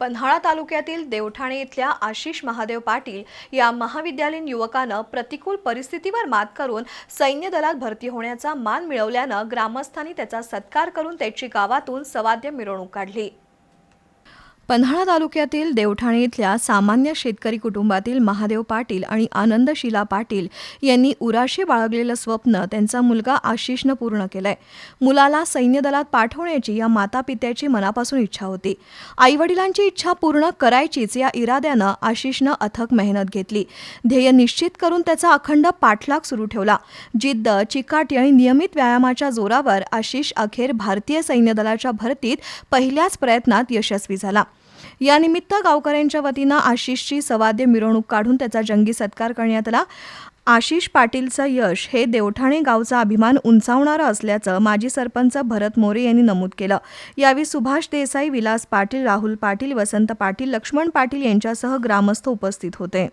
पन्हाळा तालुक्यातील देवठाणे इथल्या आशिष महादेव पाटील या महाविद्यालयीन युवकानं प्रतिकूल परिस्थितीवर मात करून सैन्य दलात भरती होण्याचा मान मिळवल्यानं ग्रामस्थांनी त्याचा सत्कार करून त्याची गावातून सवाद्य मिरवणूक काढली. पन्हाळा तालुक्यातील देवठाणे इथल्या सामान्य शेतकरी कुटुंबातील महादेव पाटील आणि आनंद शिला पाटील यांनी उराशी बाळगलेलं स्वप्न त्यांचा मुलगा आशिषनं पूर्ण केलंय. मुलाला सैन्य दलात पाठवण्याची या माता पित्याची मनापासून इच्छा होती. आईवडिलांची इच्छा पूर्ण करायचीच या इराद्यानं आशिषनं अथक मेहनत घेतली. ध्येय निश्चित करून त्याचा अखंड पाठलाग सुरू ठेवला. जिद्द चिकाटी आणि नियमित व्यायामाच्या जोरावर आशिष अखेर भारतीय सैन्य दलाच्या भरतीत पहिल्याच प्रयत्नात यशस्वी झाला. यानिमित्त गावकऱ्यांच्या वतीनं आशिषची सवाद्य मिरवणूक काढून त्याचा जंगी सत्कार करण्यात आला. आशिष पाटीलचं यश हे देवठाणे गावचा अभिमान उंचावणारं असल्याचं माजी सरपंच भरत मोरे यांनी नमूद केलं. यावेळी सुभाष देसाई विलास पाटील राहुल पाटील वसंत पाटील लक्ष्मण पाटील यांच्यासह ग्रामस्थ उपस्थित होते.